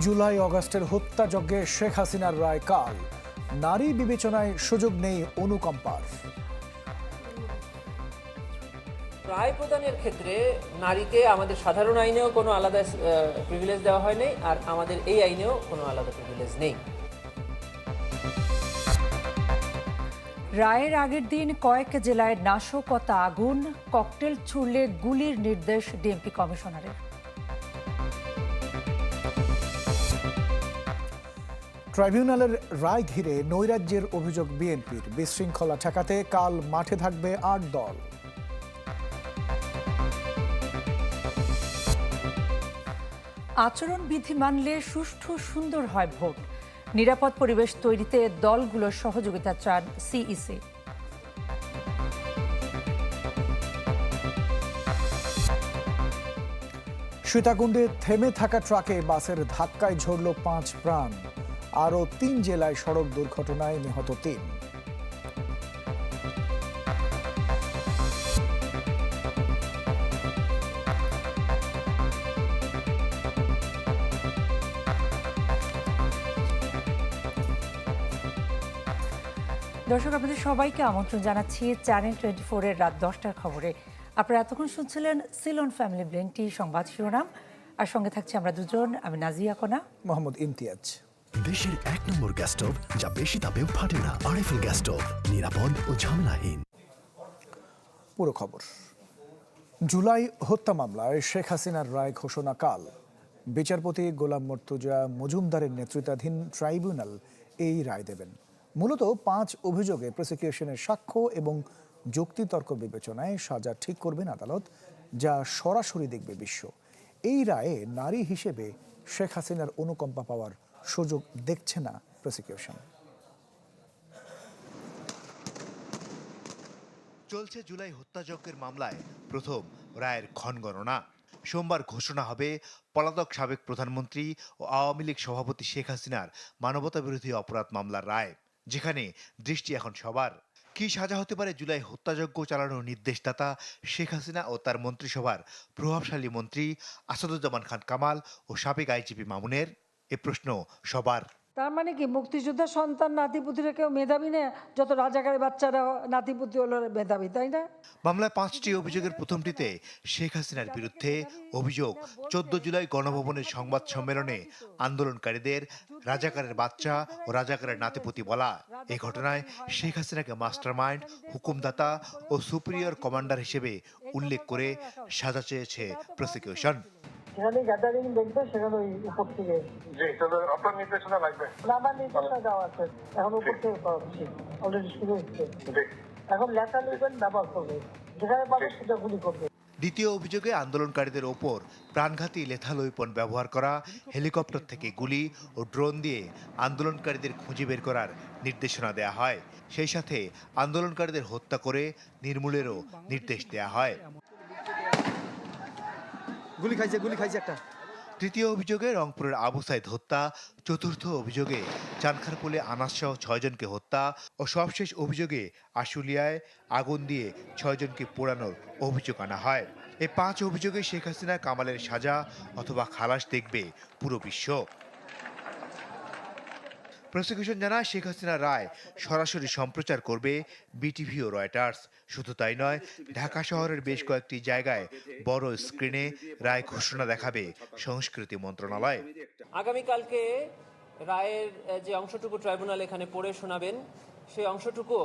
জুলাই অগস্টের হত্যাযজ্ঞে শেখ হাসিনার রায় কাল নারী বিবেচনায় সুযোগ নেই অনুকম্পার রায় প্রদানের ক্ষেত্রে নারীকে আমাদের সাধারণ আইনেও কোনো আলাদা প্রিভিলেজ দেওয়া হয়নি আর আমাদের এই আইনেও কোনো আলাদা প্রিভিলেজ নেই। রায়ের আগের দিন কয়েক জেলায় নাশকতা আগুন ককটেল ছুড়লে গুলির নির্দেশ ডিএমপি কমিশনারের। ট্রাইব্যুনালের রায় ঘিরে নৈরাজ্যের অভিযোগ বিএনপির। বিশৃঙ্খলা ঠেকাতে কাল মাঠে থাকবে আট দল। আচরণবিধি মানলে সুষ্ঠু সুন্দর হয় ভোট। নিরাপদ পরিবেশ তৈরিতে দলগুলোর সহযোগিতা চান সিইসি। সীতাকুণ্ডে থেমে থাকা ট্রাকে বাসের ধাক্কায় ঝরল পাঁচ প্রাণ। আরও তিন জেলায় সড়ক দুর্ঘটনায় নিহত তিন। দর্শক আপনাদের সবাইকে আমন্ত্রণ জানাচ্ছি চ্যানেল টোয়েন্টি ফোরের রাত দশটার খবরে। আপনারা এতক্ষণ শুনছিলেন সিলন ফ্যামিলি ব্লেনটি সংবাদ শিরোনাম। আর সঙ্গে থাকছি আমরা দুজন আমি নাজিয়া কোনা। মোহাম্মদ ইমতিয়াজ। দেশের এক নম্বর গ্যাস স্টোভ যা বেশি তাপেও ফাটে না। আরএফএল গ্যাস স্টোভ, নিরাপদ ও ঝামেলাহীন। পুরো খবর। জুলাই হত্যা মামলায় শেখ হাসিনার রায় ঘোষণা কাল। বিচারপতি গোলাম মর্তুজা মজুমদারের নেতৃত্বাধীন ট্রাইব্যুনাল এই রায় দেবেন। মূলত পাঁচ অভিযোগে প্রসিকিউশনের সাক্ষ্য এবং যুক্তিতর্ক বিবেচনায় সাজা ঠিক করবেন আদালত, যা সরাসরি দেখবে বিশ্ব। এই রায়ে নারী হিসেবে শেখ হাসিনার অনুকম্পা পাওয়ার সুযোগ দেখছে না প্রসিকিউশন চলছে জুলাই হত্যাযজ্ঞের মামলায় প্রথম রায়ের ক্ষণগণনা। সোমবার ঘোষণা হবে পলাতক সাবেক প্রধানমন্ত্রী ও আওয়ামী লীগ সভাপতি শেখ হাসিনার মানবতাবিরোধী অপরাধ মামলার রায়, যেখানে দৃষ্টি এখন সবার। কি সাজা হতে পারে জুলাই হত্যাযজ্ঞ চালানোর নির্দেশদাতা শেখ হাসিনা ও তার মন্ত্রিসভার প্রভাবশালী মন্ত্রী আসাদুজ্জামান খান কামাল ও সাবেক আইজিপি মামুনের? এ প্রশ্ন সবার। তার মানে কি মুক্তিযোদ্ধার সন্তান নাতিপুতিরা কেউ মেধাবী না? যত রাজাকারের বাচ্চারা নাতিপুতি হলো মেধাবী তাই না? মামলায় পাঁচটি অভিযোগের প্রথমটিতে শেখ হাসিনার বিরুদ্ধে অভিযোগ। চোদ্দ জুলাই গণভবনের সংবাদ সম্মেলনে আন্দোলনকারীদের রাজাকারের বাচ্চা ও রাজাকারের নাতিপতি বলা। এই ঘটনায় শেখ হাসিনাকে মাস্টারমাইন্ড হুকুমদাতা ও সুপিরিয়র কমান্ডার হিসেবে উল্লেখ করে সাজা চেয়েছে প্রসিকিউশন। সেখানে গ্যাদারিং দেখবে সেখানে ওই উপর থেকে জি তাহলে আপনার নির্দেশনা লাগবে। আমার নির্দেশনা দেওয়া আছে। এখন উপর থেকে অলরেডি শুরু হচ্ছে। এখন লেখা লিখবেন ব্যবহার করবে যেখানে পাবে সেটা গুলি করবে দ্বিতীয় অভিযোগে আন্দোলনকারীদের ওপর প্রাণঘাতী লেথাল ওয়েপন ব্যবহার করা হেলিকপ্টার থেকে গুলি ও ড্রোন দিয়ে আন্দোলনকারীদের খুঁজে বের করার নির্দেশনা দেয়া হয়। সেই সাথে আন্দোলনকারীদের হত্যা করে নির্মূলেরও নির্দেশ দেয়া হয়। গুলি খাইছে গুলি খাইছে একটা। তৃতীয় অভিযোগে রংপুরের আবু সাইদ হত্যা, চতুর্থ অভিযোগে চানখারপুলে আনাস সহ ছয়জনকে হত্যা ও সবশেষ অভিযোগে আশুলিয়ায় আগুন দিয়ে ছয়জনকে পোড়ানোর অভিযোগ আনা হয়। এই পাঁচ অভিযোগে শেখ হাসিনা, কামালের সাজা অথবা খালাস দেখবে পুরো বিশ্ব। প্রসিকিউশন জানায় শেখ হাসিনার রায় সরাসরি সম্প্রচার করবে বিটিভি ও রয়টার্স। শুধু তাই নয়, ঢাকা শহরের বেশ কয়েকটি জায়গায় বড় স্ক্রিনে রায় ঘোষণা দেখাবে সংস্কৃতি মন্ত্রণালয়। আগামীকালকে রায়ের যে অংশটুকু ট্রাইব্যুনাল এখানে পড়ে শোনাবেন, সেই অংশটুকু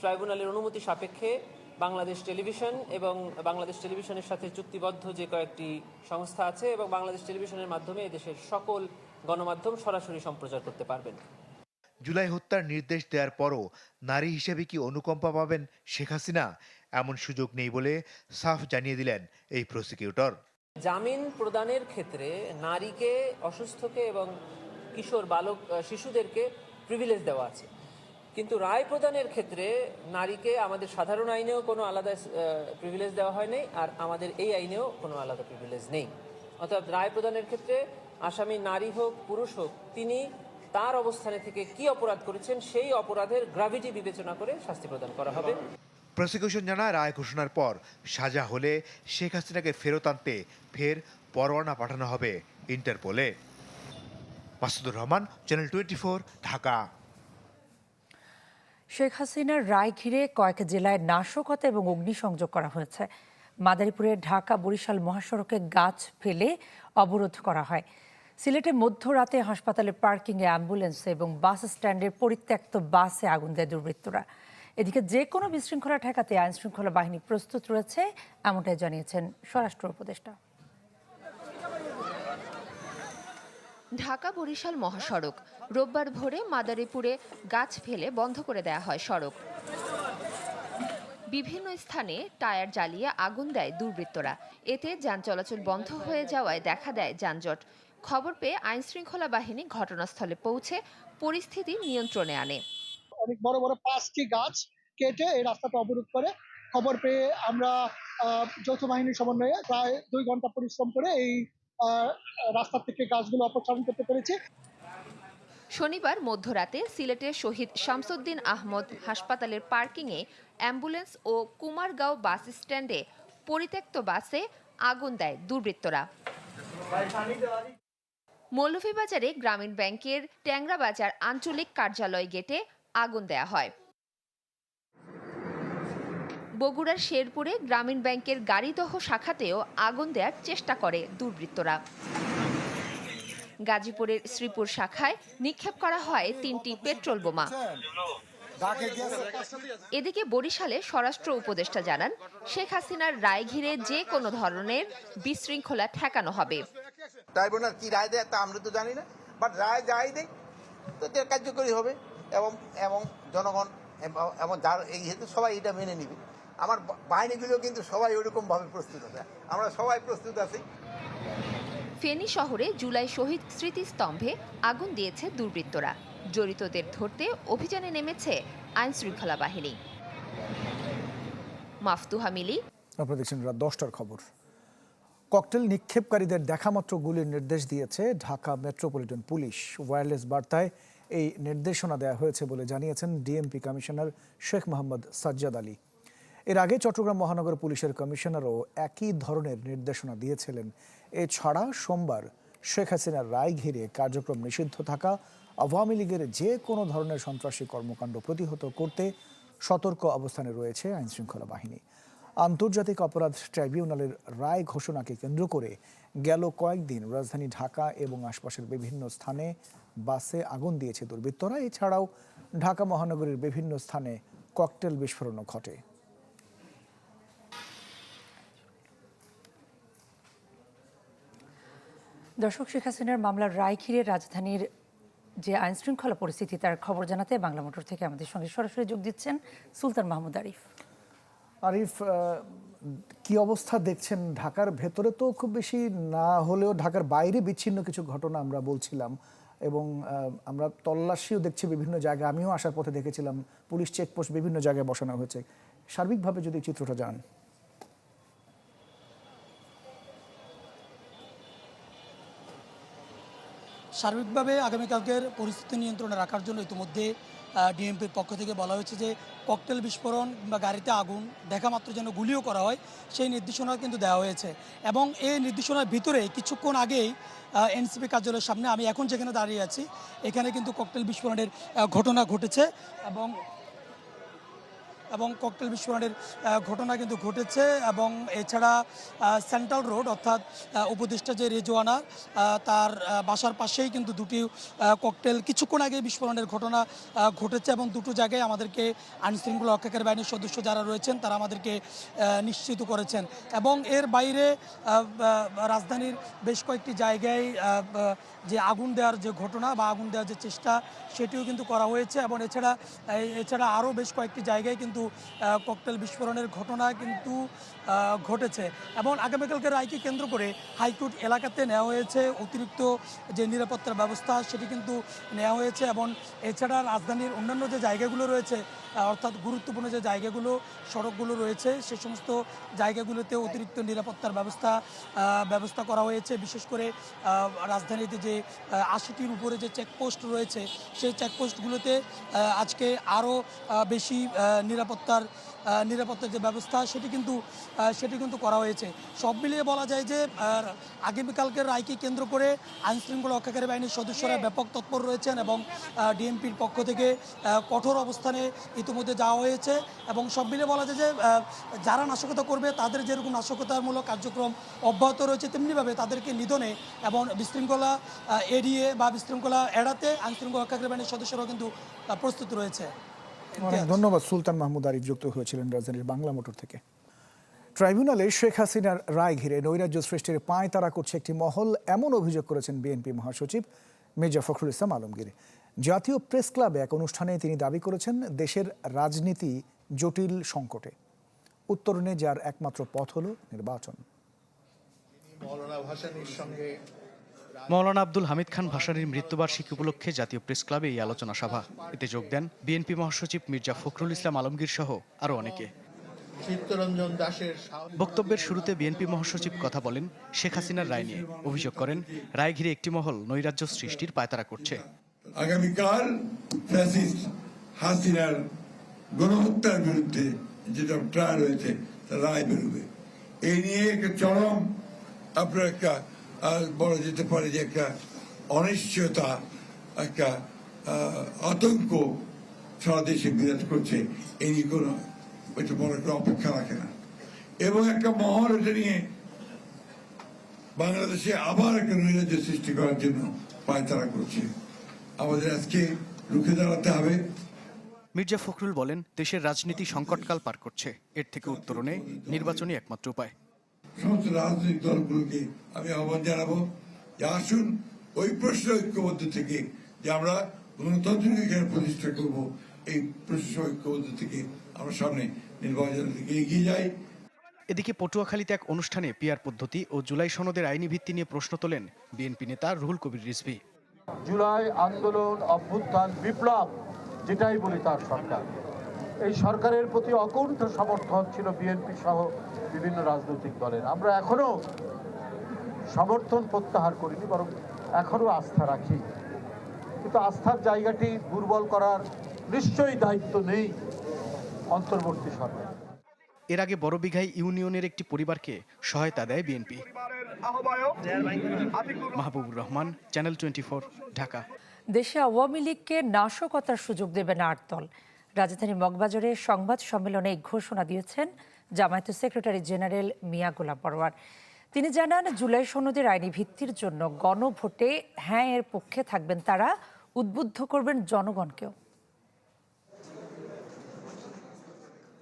ট্রাইব্যুনালের অনুমতি সাপেক্ষে বাংলাদেশ টেলিভিশন এবং বাংলাদেশ টেলিভিশনের সাথে চুক্তিবদ্ধ যে কয়েকটি সংস্থা আছে এবং বাংলাদেশ টেলিভিশনের মাধ্যমে এদেশের সকল গণমাধ্যম সরাসরি সম্প্রচার করতে পারবেন। জুলাই হত্যার নির্দেশ দেওয়ার পরও নারী হিসেবে কি অনুকম্পা পাবেন শেখ হাসিনা? এমন সুযোগ নেই বলে সাফ জানিয়ে দিলেন এই প্রসিকিউটর। জামিন প্রদানের ক্ষেত্রে নারীকে অসুস্থকে এবং কিশোর বালক শিশুদেরকে প্রিভিলেজ দেওয়া আছে। কিন্তু রায় প্রদানের ক্ষেত্রে নারীকে আমাদের সাধারণ আইনেও কোনো আলাদা প্রিভিলেজ দেওয়া হয় হয়নি আর আমাদের এই আইনেও কোনো আলাদা প্রিভিলেজ নেই। অর্থাৎ রায় প্রদানের ক্ষেত্রে আসামি নারী হোক পুরুষ হোক তিনি তার অবস্থানে থেকে কি অপরাধ করেছেন সেই অপরাধের গ্রাভিটি বিবেচনা করে শাস্তি প্রদান করা হবে। প্রসিকিউশন জানায় রায় ঘোষণার পর সাজা হলে শেখ হাসিনাকে ফেরত আনতে ফের পরোয়ানা পাঠানো হবে ইন্টারপোলে। Masudur Rahman channel twenty Dhaka. Sheikh হাসিনার রায় ঘিরে কয়েক জেলায় নাশকতা এবং অগ্নিসংযোগ করা হয়েছে। মাদারীপুরের ঢাকা বরিশাল মহাসড়কে গাছ ফেলে অবরোধ করা হয়। সিলেটে মধ্যরাতে হাসপাতালের পার্কিংয়ে অ্যাম্বুলেন্স এবং বাস স্ট্যান্ডের পরিত্যক্ত বাসে আগুন দেয় দুর্বৃত্তরা। এদিকে যে কোনো বিশৃঙ্খলা ঠেকাতে আইনশৃঙ্খলা বাহিনী প্রস্তুত রয়েছে, এমনটাই জানিয়েছেন স্বরাষ্ট্র উপদেষ্টা। ঢাকা বরিশাল মহাসড়ক। রোববার ভোরে মাদারীপুরে গাছ ফেলে বন্ধ করে দেয়া হয় সড়ক। বিভিন্ন স্থানে টায়ার জ্বালিয়ে আগুন দেয় দুর্বৃত্তরা। এতে যান চলাচল বন্ধ হয়ে যাওয়ায় দেখা দেয় যানজট। খবর পেয়ে আইনশৃঙ্খলা বাহিনী ঘটনাস্থলে পৌঁছে পরিস্থিতি নিয়ন্ত্রণে আনে। অনেক বড় বড় পাঁচটি গাছ কেটে এই রাস্তাটা অবরোধ করে। খবর পেয়ে আমরা যৌথ বাহিনীর সমন্বয়ে প্রায় দুই ঘণ্টা পরিশ্রম করে এই রাস্তা থেকে গাছগুলো অপসারণ করতে পেরেছি। শনিবার মধ্যরাতে সিলেটের শহীদ শামসুদ্দিন আহমদ হাসপাতালের পার্কিংয়ে অ্যাম্বুলেন্স ও কুমারগাঁও বাস স্ট্যান্ডে পরিত্যক্ত বাসে আগুন দেয় দুর্বৃত্তরা। মৌলভীবাজারে গ্রামীণ ব্যাংকের ট্যাংরা বাজার আঞ্চলিক কার্যালয় গেটে আগুন দেয়া হয়। বগুড়ার শেরপুরে গ্রামীণ ব্যাংকের গাড়িদহ শাখাতেও আগুন দেওয়ার চেষ্টা করে দুর্বৃত্তরা। গাজীপুরের শ্রীপুর শাখায় নিক্ষেপ করা হয় তিনটি পেট্রোল বোমা। এদিকে বরিশালে স্বরাষ্ট্র উপদেষ্টা জানান, শেখ হাসিনার রায় ঘিরে যে কোনো ধরনের বিশৃঙ্খলা ঠেকানো হবে। ট্রাইব্যুনাল কি রায় দেয় তা আমরা তো জানি না বাট রায় যাই দেয় তো কার্যকরী হবে এবং এবং জনগণ এবং- এবং যার এই হেতু সবাই এটা মেনে নিবে। আমার বাহিনীগুলো কিন্তু সবাই ওরকমভাবে প্রস্তুত আছে। আমরা সবাই প্রস্তুত আছি। ফেনী শহরে জুলাই শহীদ স্মৃতিস্তম্ভে আগুন দিয়েছে দুর্বৃত্তরা। জড়িতদের ধরতে অভিযানে নেমেছে আইন শৃঙ্খলা বাহিনী। মাফতুহা মিলি। আপনারা দেখছেন রাত দশটার খবর। ককটেল নিক্ষেপকারীদের দেখামাত্র গুলির নির্দেশ দিয়েছে ঢাকা মেট্রোপলিটন পুলিশ। ওয়্যারলেস বার্তায় এই নির্দেশনা দেওয়া হয়েছে বলে জানিয়েছেন ডিএমপি কমিশনার শেখ মোহাম্মদ সাজ্জাদ আলী। এর আগে চট্টগ্রাম মহানগর পুলিশের কমিশনারও একই ধরনের নির্দেশনা দিয়েছিলেন। এছাড়া সোমবার শেখ হাসিনার রায় ঘিরে কার্যক্রম নিষিদ্ধ থাকা, আওয়ামী লীগের যে কোনো ধরনের সন্ত্রাসী কর্মকাণ্ড প্রতিহত করতে সতর্ক অবস্থানে রয়েছে আইনশৃঙ্খলা বাহিনী। আন্তর্জাতিক অপরাধ ট্রাইব্যুনালের রায় ঘোষণাকে কেন্দ্র করে গেল কয়েকদিন রাজধানী ঢাকা এবং আশপাশের বিভিন্ন স্থানে বাসে আগুন দিয়েছে দুর্বৃত্তরা। এছাড়াও ঢাকা মহানগরীর বিভিন্ন স্থানে ককটেল বিস্ফোরণও ঘটে। দর্শক, শেখ হাসিনার মামলার রায় ঘিরে রাজধানীর যে আইনশৃঙ্খলা পরিস্থিতি, তার খবর জানাতে বাংলা মোটর থেকে আমাদের সঙ্গে সরাসরি যোগ দিচ্ছেন সুলতান মাহমুদ আরিফ। আরিফ কি অবস্থা দেখছেন? ঢাকার ভেতরে তো খুব বেশি না হলেও ঢাকার বাইরে বিচ্ছিন্ন কিছু ঘটনা আমরা বলছিলাম এবং আমরা তল্লাশিও দেখছি বিভিন্ন জায়গায়। আমিও আসার পথে দেখেছিলাম, পুলিশ চেকপোস্ট বিভিন্ন জায়গায় বসানো হয়েছে। সার্বিকভাবে যদি চিত্রটা যান। সার্বিকভাবে আগামীকালকের পরিস্থিতি নিয়ন্ত্রণে রাখার জন্য ইতিমধ্যে ডিএমপির পক্ষ থেকে বলা হয়েছে যে ককটেল বিস্ফোরণ বা গাড়িতে আগুন দেখা মাত্র যেন গুলিও করা হয়, সেই নির্দেশনা কিন্তু দেওয়া হয়েছে। এবং এই নির্দেশনার ভিতরে কিছুক্ষণ আগেই এনসিপি কার্যালয়ের সামনে আমি এখন যেখানে দাঁড়িয়ে আছি, এখানে কিন্তু ককটেল বিস্ফোরণের ঘটনা ঘটেছে এবং এবং ককটেল বিস্ফোরণের ঘটনা কিন্তু ঘটেছে এবং এছাড়া সেন্ট্রাল রোড অর্থাৎ উপদেষ্টা যে রেজওয়ানা তার বাসার পাশেই কিন্তু দুটি ককটেল কিছুক্ষণ আগে বিস্ফোরণের ঘটনা ঘটেছে এবং দুটো জায়গায় আমাদেরকে আইনশৃঙ্খলা রক্ষাকারী বাহিনীর সদস্য যারা রয়েছেন তারা আমাদেরকে নিশ্চিত করেছেন। এবং এর বাইরে রাজধানীর বেশ কয়েকটি জায়গায় যে আগুন দেওয়ার যে ঘটনা বা আগুন দেওয়ার যে চেষ্টা, সেটিও কিন্তু করা হয়েছে এবং এছাড়া এছাড়া আরও বেশ কয়েকটি জায়গায় কিন্তু আহ, ককটেল বিস্ফোরণের ঘটনা কিন্তু ঘটেছে। এবং আগামীকালকে রায়কে কেন্দ্র করে হাইকোর্ট এলাকাতে নেওয়া হয়েছে অতিরিক্ত যে নিরাপত্তার ব্যবস্থা, সেটি কিন্তু নেওয়া হয়েছে। এবং এছাড়া রাজধানীর অন্যান্য যে জায়গাগুলো রয়েছে অর্থাৎ গুরুত্বপূর্ণ যে জায়গাগুলো, সড়কগুলো রয়েছে, সে সমস্ত জায়গাগুলোতে অতিরিক্ত নিরাপত্তার ব্যবস্থা ব্যবস্থা করা হয়েছে। বিশেষ করে রাজধানীতে যে আশিটির উপরে যে চেকপোস্ট রয়েছে, সেই চেকপোস্টগুলোতে আজকে আরও বেশি নিরাপত্তার নিরাপত্তার যে ব্যবস্থা, সেটি কিন্তু সেটি কিন্তু করা হয়েছে। সব মিলিয়ে বলা যায় যে আগামীকালকের রায়কে কেন্দ্র করে আইনশৃঙ্খলা রক্ষাকারী বাহিনীর সদস্যরা ব্যাপক তৎপর রয়েছেন এবং ডিএমপির পক্ষ থেকে কঠোর অবস্থানে ইতিমধ্যে যাওয়া হয়েছে এবং সব মিলিয়ে বলা যায় যে যারা নাশকতা করবে, তাদের যেরকম নাশকতামূলক কার্যক্রম অব্যাহত রয়েছে, তেমনিভাবে তাদেরকে নিধনে এবং বিশৃঙ্খলা এড়িয়ে বা বিশৃঙ্খলা এড়াতে আইনশৃঙ্খলা রক্ষাকারী বাহিনীর সদস্যরাও কিন্তু প্রস্তুত রয়েছে। ধন্যবাদ সুলতান মাহমুদ আরিফ যুক্ত হয়েছিলেন রাজধানীর বাংলা মোটর থেকে। ট্রাইব্যুনালে শেখ হাসিনার রায় ঘিরে নৈরাজ্য সৃষ্টির পায় তারা করছে একটি মহল এমন অভিযোগ করেছেন বিএনপি মহাসচিব মির্জা ফখরুল ইসলাম আলমগীর। জাতীয় প্রেস ক্লাবে এক অনুষ্ঠানে তিনি দাবি করেছেন দেশের রাজনীতি জটিল সংকটে। উত্তরণে যার একমাত্র পথ হল নির্বাচন। মৌলানা আব্দুল হামিদ খান ভাসানীর মৃত্যুবার্ষিকী উপলক্ষে জাতীয় প্রেস ক্লাবে এই আলোচনা সভা। এতে যোগ দেন বিএনপি মহাসচিব মির্জা ফখরুল ইসলাম আলমগীর সহ আরও অনেকে। চিত্তরঞ্জন দাসের বক্তব্যের শুরুতে বিএনপি মহাসচিব কথা বলেন শেখ হাসিনার রায় নিয়ে। অভিযোগ করেন রায় ঘিরে একটি মহল নৈরাজ্য সৃষ্টির পায়তারা করছে। আগামীকাল হাসিনার গণহত্যার বিরুদ্ধে যেটা ট্রায়াল হয়েছে রায় বেরোবে। এই নিয়ে একটা চরম আপনার একটা বলা যেতে পারে যে একটা অনিশ্চয়তা, একটা আতঙ্ক সারা দেশে বিরাজ করছে। এই নিয়ে কোনো এটা বড় একটা অপেক্ষা রাখে না। এবং একটা মহল এটা নিয়ে বাংলাদেশে আবার একটা নৈরাজ্য সৃষ্টি করার জন্য পায়তারা করছে। আমাদের আজকে রুখে দাঁড়াতে হবে। মির্জা ফখরুল বলেন, দেশের রাজনীতি সংকটকাল পার করছে। এর থেকে উত্তরণে নির্বাচনই একমাত্র উপায়। সমস্ত রাজনৈতিক দলগুলোকে আমি আহ্বান জানাব যে আসুন ওই প্রশ্ন ঐক্যবদ্ধ থেকে যে আমরা গণতন্ত্রকে এখানে প্রতিষ্ঠা করব এই প্রশ্ন ঐক্যবদ্ধ থেকে আমরা সামনে নির্বাচনের দিকে এগিয়ে যাই। এদিকে পটুয়াখালীতে এক অনুষ্ঠানে পিয়ার পদ্ধতি ও জুলাই সনদের আইনি ভিত্তি নিয়ে প্রশ্ন তোলেন বিএনপি নেতা রুহুল কবির রিজভী। জুলাই আন্দোলন অভ্যুত্থান বিপ্লব যেটাই বলি তার সরকার এই সরকারের প্রতি অকুণ্ঠ সমর্থন ছিল বিএনপি সহ বিভিন্ন রাজনৈতিক দলের। আমরা এখনও সমর্থন প্রত্যাহার করিনি বরং এখনও আস্থা রাখি। কিন্তু আস্থার জায়গাটি দুর্বল করার নিশ্চয়ই দায়িত্ব নেই অন্তর্বর্তী সরকার। এর আগে বড়বিঘাই ইউনিয়নের একটি পরিবারকে সহায়তা দেয় BNP Mahbubur Rahman channel twenty Dhaka. দেশে আওয়ামী লীগকে নাশকতার সুযোগ দেবে না আট রাজধানী মগবাজারে সংবাদ সম্মেলনে ঘোষণা দিয়েছেন জামায়াতের সেক্রেটারি জেনারেল মিয়া গোলাম পরোয়ার। তিনি জানান জুলাই সনদের আইনি ভিত্তির জন্য গণভোটে হ্যাঁ এর পক্ষে থাকবেন তারা উদ্বুদ্ধ করবেন জনগণকেও।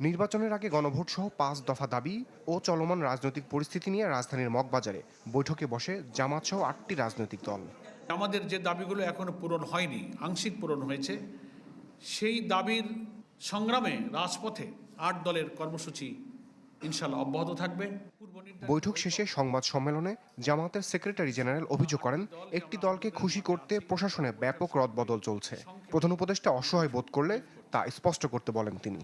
নির্বাচনের আগে গণভোট সহ পাঁচ দফা দাবি ও চলমান রাজনৈতিক পরিস্থিতি নিয়ে রাজধানীর মগবাজারে বৈঠকে বসে জামাত সহ আটটি রাজনৈতিক দল। আমাদের যে দাবিগুলো এখনও পূরণ হয়নি আংশিক পূরণ হয়েছে সেই দাবির সংগ্রামে রাজপথে আট দলের কর্মসূচি ইনশাল্লাহ অব্যাহত থাকবে। বৈঠক শেষে সংবাদ সম্মেলনে জামাতের সেক্রেটারি জেনারেল অভিযোগ করেন একটি দলকে খুশি করতে প্রশাসনে ব্যাপক রদবদল চলছে। প্রধান উপদেষ্টা অসহায় বোধ করলে তা স্পষ্ট করতে বলেন তিনি।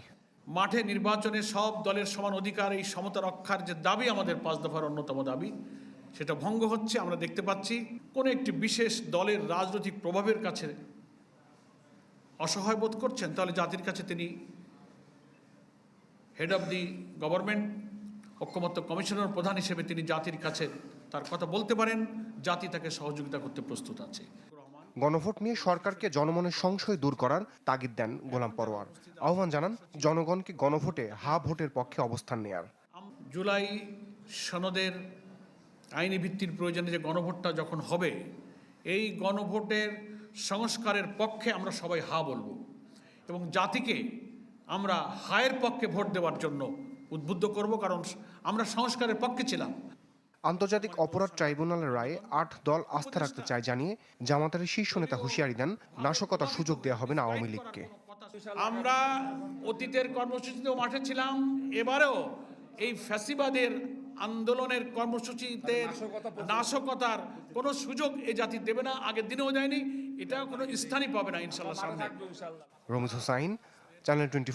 মাঠে নির্বাচনে সব দলের সমান অধিকার এই সমতা রক্ষার যে দাবি আমাদের পাঁচ দফার অন্যতম দাবি সেটা ভঙ্গ হচ্ছে আমরা দেখতে পাচ্ছি। কোন একটি বিশেষ দলের রাজনৈতিক প্রভাবের কাছে অসহায় বোধ করছেন তাহলে জাতির কাছে তিনি হেড অব দি গভর্নমেন্ট ঐক্যমত্য কমিশনার প্রধান হিসেবে তিনি জাতির কাছে তার কথা বলতে পারেন। জাতি তাকে সহযোগিতা করতে প্রস্তুত আছে। গণভোট নিয়ে সরকারকে জনমনের সংশয় দূর করার তাগিদ দেন গোলাম পরোয়ার। আহ্বান জানান জনগণকে গণভোটে হা ভোটের পক্ষে অবস্থান নেয়ার। জুলাই সনদের আইনি ভিত্তির প্রয়োজনে যে গণভোটটা যখন হবে এই গণভোটের সংস্কারের পক্ষে আমরা সবাই হা বলব। এবং জাতিকে আমরা হায়ের পক্ষে ভোট দেওয়ার জন্য উদ্বুদ্ধ করব কারণ আমরা সংস্কারের পক্ষে ছিলাম। আন্তর্জাতিক অপরাধ ট্রাইব্যুনালের রায়ে আট দল আস্থা রাখতে চায় জানিয়ে জামাতের শীর্ষ নেতা হুঁশিয়ারি দেন নাশকতার সুযোগ দেওয়া হবে না আওয়ামী লীগকে। আমরা অতীতের কর্মসূচিতেও মাঠে ছিলাম এবারেও এই ফ্যাসিবাদের আন্দোলনের কর্মসূচিতে নাশকতার কোনো সুযোগ এ জাতি দেবে না আগের দিনেও দেয়নি এটা কোনো স্থানই পাবে না ইনশাল্লাহ সামনে। রমিজ হোসাইন চ্যানেল টোয়েন্টি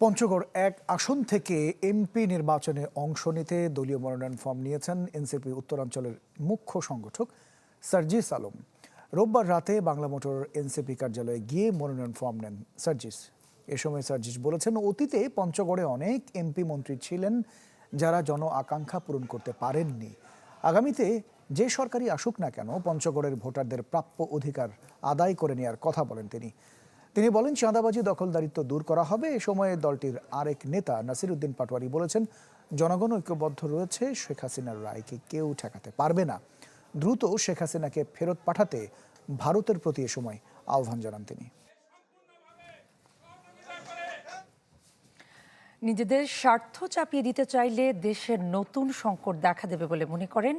পঞ্চগড় এক আসন থেকে এমপি নির্বাচনে অংশ নিতে দলীয় মনোনয়ন ফর্ম নিয়েছেন এনসিপি উত্তরাঞ্চলের মুখ্য সংগঠক সার্জিস আলম। রোববার রাতে বাংলা মোটর এনসিপি কার্যালয়ে গিয়ে মনোনয়ন ফর্ম নেন সার্জিস। এ সময় সার্জিস বলেছেন অতীতে পঞ্চগড়ে অনেক এমপি মন্ত্রী ছিলেন যারা জন আকাঙ্ক্ষা পূরণ করতে পারেননি। আগামীতে যে সরকারি আসুক না কেন, পঞ্চগড়ের ভোটারদের প্রাপ্য অধিকার আদায় করে নেওয়ার কথা বলেন তিনি। তিনি বলেন, চাঁদাবাজি দখলদারিত্ব দূর করা হবে। এ সময়ে দলটির আরেক নেতা নাসিরুদ্দিন পাটোয়ারি বলেছেন, জনগণ ঐক্যবদ্ধ রয়েছে, শেখ হাসিনার রায়কে কেউ ঠেকাতে পারবে না। দ্রুত শেখ হাসিনাকে ফেরত পাঠাতে ভারতের প্রতি এ সময় আহ্বান জানান তিনি। নিজেদের স্বার্থ চাপিয়ে দিতে চাইলে দেশের নতুন সংকট দেখা দেবে বলে মনে করেন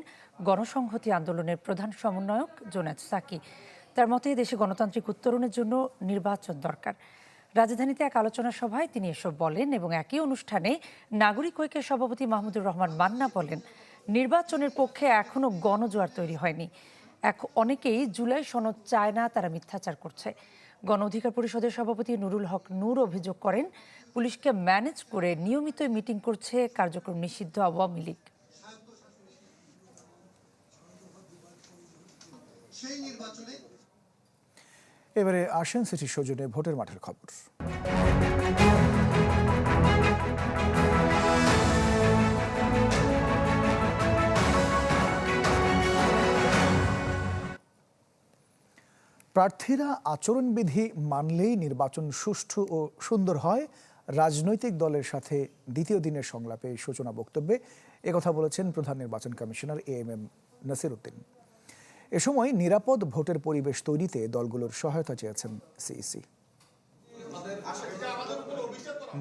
গণসংহতি আন্দোলনের প্রধান সমন্বয়ক জোনাদ সাকি। তার মতে, দেশে গণতান্ত্রিক উত্তরণের জন্য নির্বাচন দরকার। রাজধানীতে এক আলোচনা সভায় তিনি এসব বলেন এবং একই অনুষ্ঠানে নাগরিক ঐক্যের সভাপতি মাহমুদুর রহমান মান্না বলেন, নির্বাচনের পক্ষে এখনও গণজোয়ার তৈরি হয়নি। এক অনেকেই জুলাই সনদ চায় না, তারা মিথ্যাচার করছে। গণ অধিকার পরিষদের সভাপতি নুরুল হক নূর অভিযোগ করেন পুলিশকে ম্যানেজ করে নিয়মিত মিটিং করছে কার্যক্রম নিষিদ্ধ আওয়ামী লীগ। এবারে আসেন সিটি সৌজন্যে ভোটের মাঠের খবর। প্রার্থীরা আচরণবিধি মানলেই নির্বাচন সুষ্ঠু ও সুন্দর হয় রাজনৈতিক দলের সাথে দ্বিতীয় দিনের সংলাপে সূচনা বক্তব্যে একথা বলেছেন প্রধান নির্বাচন commissioner A M M Nasir Uddin এ সময় নিরাপদ ভোটের পরিবেশ তৈরিতে দলগুলোর সহায়তা চেয়েছেন সিইসি।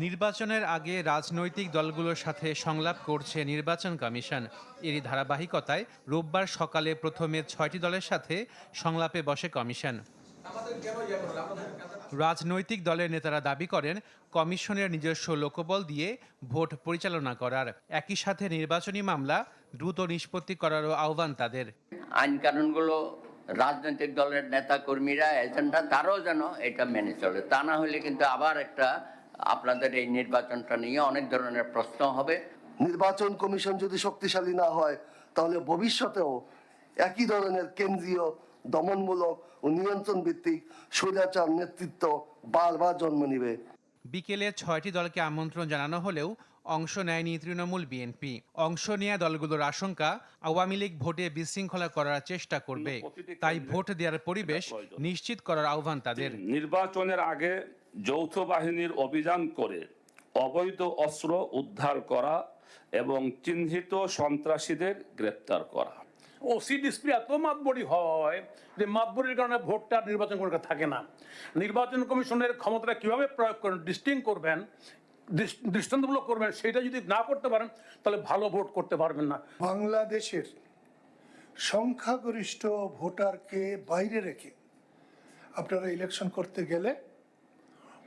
নির্বাচনের আগে রাজনৈতিক দলগুলোর সাথে সংলাপ করছে নির্বাচন কমিশন। এরই ধারাবাহিকতায় রোববার সকালে প্রথমে ছয়টি দলের সাথে সংলাপে বসে কমিশন। রাজনৈতিক দলের নেতারা দাবি করেন কমিশনের নিজস্ব লোকবল দিয়ে ভোট পরিচালনা করার। একই সাথে নির্বাচনী মামলা দ্রুত নিষ্পত্তি করারও আহ্বান তাদের। আইন কানুনগুলো রাজনৈতিক দলের নেতা কর্মীরা এজেন্ডা তারাও যেন এটা মেনে চলে। তা না হলে কিন্তু আবার একটা আপনাদের এই নির্বাচনটা নিয়ে অনেক ধরনের প্রশ্ন হবে। নির্বাচন কমিশন যদি শক্তিশালী না হয় তাহলে ভবিষ্যতেও একই ধরনের কেন্দ্রীয় দমনমূলক ও নিয়ন্ত্রণ ভিত্তিক স্বৈরাচার নেতৃত্ব বারবার জন্ম নিবে। বিকেলে ছয়টি দলকে আমন্ত্রণ জানানো হলেও অংশ নেয়নি তৃণমূল বিএনপি। অংশ নেয়া দলগুলোর আশঙ্কা আওয়ামী লীগ ভোটে বিশৃঙ্খলা করার চেষ্টা করবে। তাই ভোট দেওয়ার পরিবেশ নিশ্চিত করার আহ্বান তাদের। নির্বাচনের আগে যৌথ বাহিনীর অভিযান করে অবৈধ অস্ত্র উদ্ধার করা এবং চিহ্নিত সন্ত্রাসীদের গ্রেপ্তার করা। ওসি ডিসপ্লে এত মাতবরি হয় যে মাতবরির কারণে ভোটটা নির্বাচন কমিশন থাকে না। নির্বাচন কমিশনের ক্ষমতাটা কীভাবে প্রয়োগ করেন ডিস্টিং করবেন দৃষ- দৃষ্টান্তমূলক করবেন সেটা যদি না করতে পারেন তাহলে ভালো ভোট করতে পারবেন না। বাংলাদেশের সংখ্যাগরিষ্ঠ ভোটারকে বাইরে রেখে আপনারা ইলেকশন করতে গেলে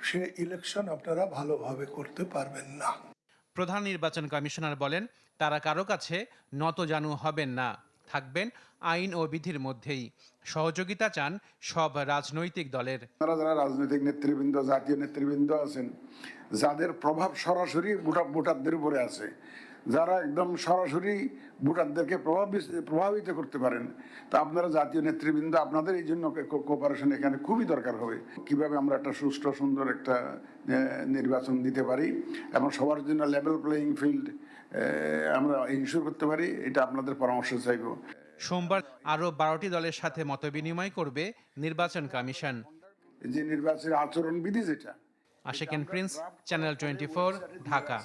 সে ইলেকশন আপনারা ভালোভাবে করতে পারবেন না। প্রধান নির্বাচন কমিশনার বলেন তারা কারও কাছে নত জানু হবেন না। থাকবেন আইন ও বিধির মধ্যেই। সহযোগিতা চান সব রাজনৈতিক দলের। আপনারা যারা রাজনৈতিক নেতৃবৃন্দ, জাতীয় নেতৃবৃন্দ আছেন, যাদের প্রভাব সরাসরি ভোটার, ভোটারদের উপরে আছে, যারা একদম সরাসরি ভোটারদেরকে প্রভাবিত করতে পারেন, তা আপনারা জাতীয় নেতৃবৃন্দ, আপনাদের এই জন্য কোপারেশন এখানে খুবই দরকার হবে। কীভাবে আমরা একটা সুষ্ঠু, সুন্দর একটা নির্বাচন দিতে পারি এবং সবার জন্য লেভেল প্লেয়িং ফিল্ড আমরা ইনশিওর করতে পারি এটা আপনাদের পরামর্শ চাইব। সোমবার আরও বারোটি দলের সাথে মতবিনিময় করবে নির্বাচন কমিশন। যে নির্বাচনের আচরণ বিধি যেটা Asheken Prince channel twenty Dhaka.